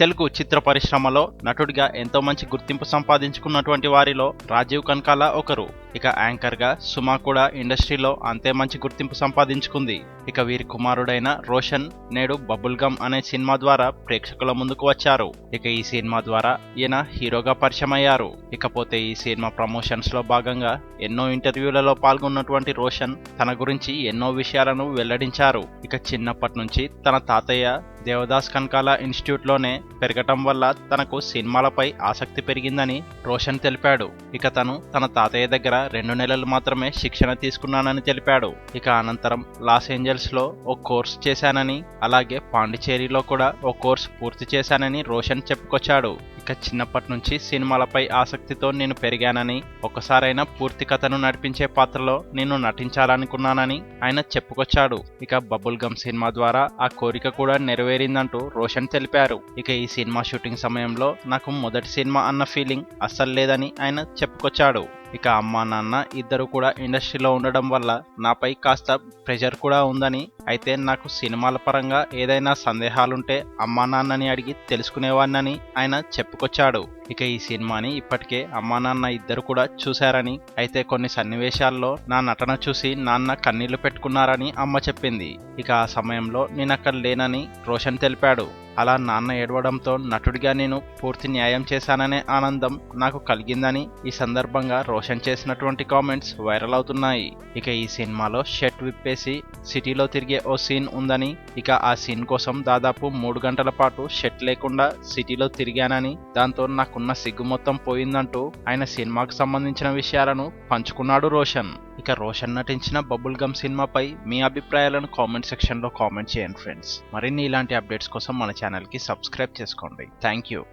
తెలుగు చిత్ర పరిశ్రమలో నటుడిగా ఎంతో మంచి గుర్తింపు సంపాదించుకున్నటువంటి వారిలో రాజీవ్ కనకాల ఒకరు. ఇక యాంకర్గా సుమా కూడా ఇండస్ట్రీలో అంతే మంచి గుర్తింపు సంపాదించుకుంది. ఇక వీరి కుమారుడైన రోషన్ నేడు బబుల్ గమ్ అనే సినిమా ద్వారా ప్రేక్షకుల ముందుకు వచ్చారు. ఇక ఈ సినిమా ద్వారా ఈయన హీరోగా పరిచయం అయ్యారు ఇకపోతే ఈ సినిమా ప్రమోషన్స్లో భాగంగా ఎన్నో ఇంటర్వ్యూలలో పాల్గొన్నటువంటి రోషన్ తన గురించి ఎన్నో విషయాలను వెల్లడించారు. ఇక చిన్నప్పటి నుంచి తన తాతయ్య దేవదాస్ కనకాల ఇన్స్టిట్యూట్లోనే పెరగటం వల్ల తనకు సినిమాలపై ఆసక్తి పెరిగిందని రోషన్ తెలిపాడు. ఇక తను తన తాతయ్య దగ్గర రెండు నెలలు మాత్రమే శిక్షణ తీసుకున్నానని తెలిపాడు. ఇక అనంతరం లాస్ ఏంజల్స్లో ఓ కోర్స్ చేశానని అలాగే పాండిచేరిలో కూడా ఓ కోర్స్ పూర్తి చేశానని రోషన్ చెప్పుకొచ్చాడు. ఇక చిన్నప్పటి నుంచి సినిమాలపై ఆసక్తితో నేను పెరిగానని ఒకసారైనా పూర్తి కథను నడిపించే పాత్రలో నేను నటించాలనుకున్నానని ఆయన చెప్పుకొచ్చాడు. ఇక బబుల్ గమ్ సినిమా ద్వారా ఆ కోరిక కూడా నెరవేరిందంటూ రోషన్ తెలిపారు. ఇక ఈ సినిమా షూటింగ్ సమయంలో నాకు మొదటి సినిమా అన్న ఫీలింగ్ అస్సలు లేదని ఆయన చెప్పుకొచ్చాడు. ఇక అమ్మా నాన్న ఇద్దరు కూడా ఇండస్ట్రీలో ఉండడం వల్ల నాపై కాస్త ప్రెషర్ కూడా ఉందని అయితే నాకు సినిమాల పరంగా ఏదైనా సందేహాలుంటే అమ్మా నాన్నని అడిగి తెలుసుకునేవాడినని ఆయన చెప్పుకొచ్చాడు. ఇక ఈ సినిమాని ఇప్పటికే అమ్మా నాన్న ఇద్దరు కూడా చూశారని అయితే కొన్ని సన్నివేశాల్లో నా నటన చూసి నాన్న కన్నీళ్ళు పెట్టుకున్నారని అమ్మ చెప్పింది. ఇక ఆ సమయంలో నేను అక్కడ లేనని రోషన్ తెలిపాడు. అలా నాన్న ఏడవడంతో నటుడిగా నేను పూర్తి న్యాయం చేశాననే ఆనందం నాకు కలిగిందని ఈ సందర్భంగా రోషన్ చేసినటువంటి కామెంట్స్ వైరల్ అవుతున్నాయి. ఇక ఈ సినిమాలో షర్ట్ విప్పేసి సిటీలో తిరిగే ఓ సీన్ ఉందని. ఇక ఆ సీన్ కోసం దాదాపు మూడు గంటల పాటు షెట్ లేకుండా సిటీలో తిరిగానని దాంతో నాకున్న సిగ్గు మొత్తం పోయిందంటూ ఆయన సినిమాకు సంబంధించిన విషయాలను పంచుకున్నాడు రోషన్. ఇక రోషన్ నటించిన బబుల్ గమ్ సినిమాపై మీ అభిప్రాయాలను కామెంట్ సెక్షన్లో కామెంట్ చేయండి ఫ్రెండ్స్. మరిన్ని ఇలాంటి అప్డేట్స్ కోసం మన ఛానల్కి సబ్స్క్రైబ్ చేసుకోండి. Thank you.